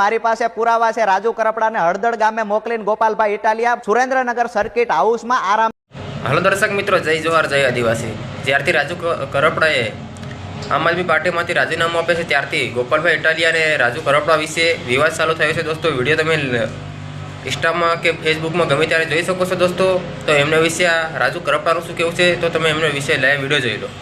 મારી પાસે પુરાવા છે. રાજુ કરપડાને હળદળ ગામે મોકલીને ગોપાલભાઈ ઇટાલિયા સુરેન્દ્રનગર સર્કિટ હાઉસમાં આરામ હાલો દર્શક મિત્રો, જય જોહાર, જય આદિવાસી. જ્યારથી રાજુ કરપડાએ આમ આદમી પાર્ટીમાંથી રાજીનામું આપે છે, ત્યારથી ગોપાલભાઈ ઇટાલિયા અને રાજુ કરપડા વિશે વિવાદ ચાલુ થયો છે. દોસ્તો, વીડિયો તમે ઇન્સ્ટામાં કે ફેસબુકમાં ગમે ત્યારે જોઈ શકો છો દોસ્તો. તો એમના વિશે રાજુ કરપડાનું શું કેવું છે, તો તમે એમના વિશે લાઈવ વીડિયો જોઈ લો.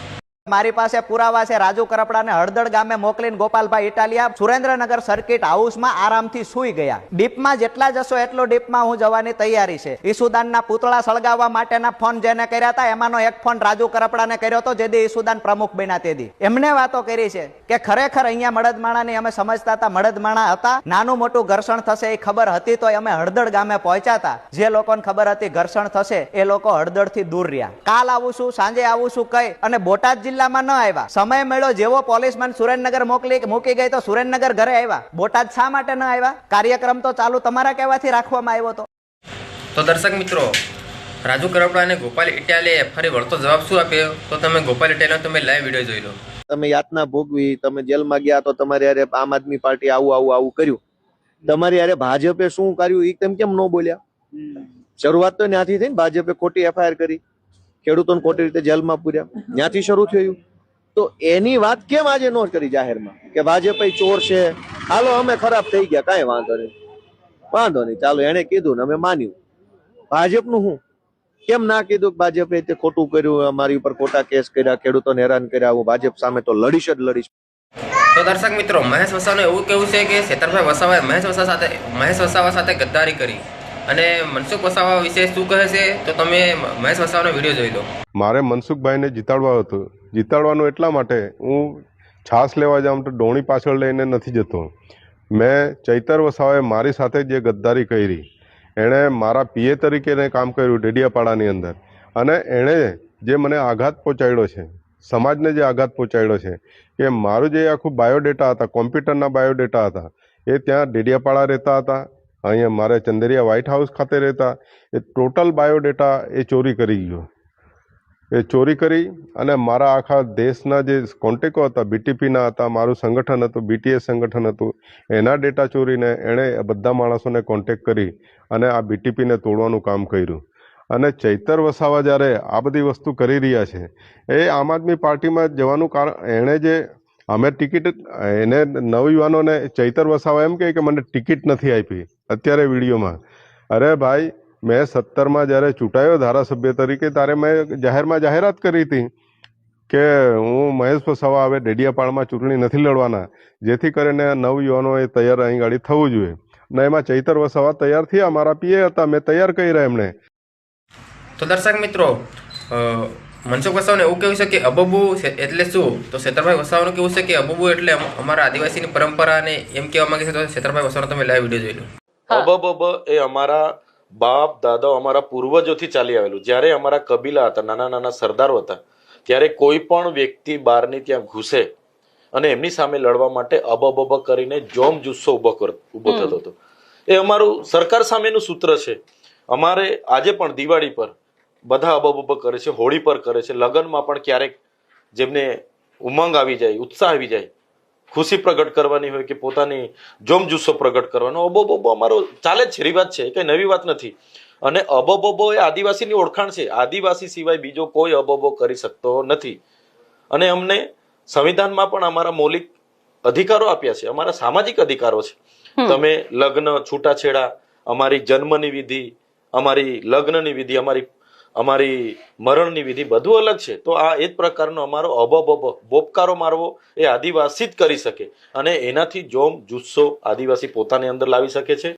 મારી પાસે પુરાવા છે. રાજુ કરપડાને હળદળ ગામે મોકલીને ગોપાલભાઈ ઇટાલિયા સુરેન્દ્રનગર સર્કિટ હાઉસમાં આરામથી સૂઈ ગયા. ડીપમાં જેટલા જશો એટલો ડીપમાં હું જવાની તૈયારી છે. ઈસુદાનના પૂતળા સળગાવવા માટેના ફોન જેને કર્યા હતા, એમાંનો એક ફોન રાજુ કરપડાને કર્યો હતો જેથી ઈસુદાન પ્રમુખ બન્યા તેથી એમને વાતો કરી છે કે ખરેખર અહીંયા મળદમાણાની અમે સમજતા હતા મળદમાણા હતા. નાનું મોટું ઘર્ષણ થશે એ ખબર હતી તો અમે હળદળ ગામે પહોંચ્યા હતા. જે લોકોને ખબર હતી ઘર્ષણ થશે એ લોકો હળદળથી દૂર રહ્યા. કાલ આવું છું, સાંજે આવું છું કઈ, અને બોટાદ જિલ્લામાં ન આવ્યા. સમય મળ્યો જેવો પોલીસમેન સુરેન્દ્રનગર મોકલી મૂકી ગઈ તો સુરેન્દ્રનગર ઘરે આવ્યા. બોટાદ શા માટે ન આવ્યા? કાર્યક્રમ તો ચાલુ તમારા કહેવાથી રાખવામાં આવ્યો હતો તો દર્શક મિત્રો રાજુ કરપડા અને ગોપાલ ઇટાલીએ ફરી વળતો જવાબ શું આપ્યો? તો તમે ગોપાલ ઇટાલીનો તમે લાઈવ વીડિયો જોઈ લો. તમે યાતના ભોગવી તમે જેલમાં ગયા તો તમારી અરે આમ આદમી પાર્ટી આવું આવું આવું કર્યું. તમારી યારે ભાજપે શું કર્યું એ તેમ કેમ ન બોલ્યા? શરૂઆત તો ત્યાંથી થઈ ને ભાજપે ખોટી એફઆઈઆર કરી. ખેડૂતોને ખોટી રીતે જેલમાં પૂર્યા. ત્યાંથી શરૂ થયું. તો એની વાત કેમ આજે ન કરી જાહેરમાં? કે ભાજપ ચોર છે. હાલો અમે ખરાબ થઈ ગયા. કાંઈ વાંધો નહીં. વાંધો નહીં. ચાલો એને કીધું ને અમે માન્યું. ભાજપનું શું કેમ ના કીધું ભાજપે તે ખોટું કર્યું? અમારી ઉપર ખોટા કેસ કર્યા ખેડૂતોને હેરાન કર્યા. હું ભાજપ સામે તો લડીશ જ લડીશ. તો દર્શક મિત્રો મહેશ વસાવાનું એવું કેવું છે કે શેતરભાઈ વસાવાએ મહેશ વસા સાથે મહેશ વસાવા સાથે ગદ્દારી કરી. અને મનસુખ વસાવા વિશે શું કહે છે, તો તમે મહેશ વસાવાનો વીડિયો જોઈ લો. મારે મનસુખભાઈને જીતાડવા હતું. જીતાડવાનું એટલા માટે હું છાસ લેવા જાઉં તો ડોણી પાછળ લઈને નથી જતો. મેં ચૈતર વસાવાએ મારી સાથે જે ગદ્દારી કરી, એણે મારા પીએ તરીકેને કામ કર્યું ડેડિયાપાડાની અંદર. અને એણે જે મને આઘાત પહોંચાડ્યો છે, સમાજને જે આઘાત પહોંચાડ્યો છે, કે મારું જે આખું બાયોડેટા હતા, કોમ્પ્યુટરના બાયોડેટા હતા, એ ત્યાં ડેડિયાપાડા રહેતા હતા. અહીંયા મારે ચંદેરિયા વ્હાઇટ હાઉસ ખાતે રહેતા, એ ટોટલ બાયોડેટા એ ચોરી કરી ગયો. એ ચોરી કરી અને મારા આખા દેશના જે કોન્ટેકો હતા બીટીપીના હતા, મારું સંગઠન હતું બીટીએસ સંગઠન હતું, એના ડેટા ચોરીને એણે બધા માણસોને કોન્ટેક કરી અને આ બીટીપીને તોડવાનું કામ કર્યું. અને ચૈતર વસાવા જ્યારે આ બધી વસ્તુ કરી રહ્યા છે, એ આમ આદમી પાર્ટીમાં જવાનું કારણ, એણે જે અમે ટિકિટ, એને નવયુવાનોને ચૈતર વસાવા એમ કહે કે મને ટિકિટ નથી આપી અત્યારે વિડીયોમાં. અરે ભાઈ, મેં સત્તરમાં જ્યારે ચૂંટાયો ધારાસભ્ય તરીકે, ત્યારે મેં જાહેરમાં જાહેરાત કરી હતી કે હું મહેશ વસાવા હવે ડેડિયાપાળમાં ચૂંટણી નથી લડવાના, જેથી કરીને નવયુવાનોએ તૈયાર અહીં ગાડી થવું જોઈએ. ને એમાં ચૈતર વસાવા તૈયાર થયા, મારા પીએ હતા, મેં તૈયાર કર્યા એમણે. તો દર્શક મિત્રો મનસુખ વસાવાનું એવું કહેવું છે કે અબબુ એટલે શું? તો શેતરભાઈ વસાવાનું કેવું છે કે અબબુ એટલે અમારા આદિવાસીની પરંપરા અને એમ કહેવા માંગે છે તો શેતરભાઈ વસાવાનો તમે લાઈવ વીડિયો જોઈ લો. અબબ એ અમારા બાપ દાદા અમારા પૂર્વજોથી ચાલી આવેલું. જ્યારે અમારા કબીલા હતા નાના નાના સરદારો હતા ત્યારે કોઈ પણ વ્યક્તિ બહારની ત્યાં ઘૂસે અને એમની સામે લડવા માટે અબબબ કરીને જોમ જુસ્સો ઊભો ઊભો થતો હતો. એ અમારું સરકાર સામેનું સૂત્ર છે. અમારે આજે પણ દિવાળી પર બધા અબબ કરે છે હોળી પર કરે છે લગ્નમાં પણ ક્યારેક જેમને ઉમંગ આવી જાય ઉત્સાહ આવી જાય ખુશી પ્રગટ કરવાની હોય કે પોતાની જોમ જુસ્સો પ્રગટ કરવાનો અબોબોબો અમારો ચાલે જ છે રિવાજ છે કઈ નવી વાત નથી. અને અબોબોબો એ આદિવાસીની ઓળખાણ છે આદિવાસી સિવાય બીજો કોઈ અબોબો કરી શકતો નથી. અને અમને સંવિધાનમાં પણ અમારા મૌલિક અધિકારો આપ્યા છે અમારા સામાજિક અધિકારો છે. તમે લગ્ન છૂટાછેડા અમારી જન્મની વિધિ અમારી લગ્નની વિધિ અમારી અમારી મરણની વિધિ બધું અલગ છે. તો આ એ જ પ્રકારનો અમારો અબોબોબો બોપકારો મારવો એ આદિવાસી જ કરી શકે. અને એનાથી જોમ જુસ્સો આદિવાસી પોતાની અંદર લાવી શકે છે.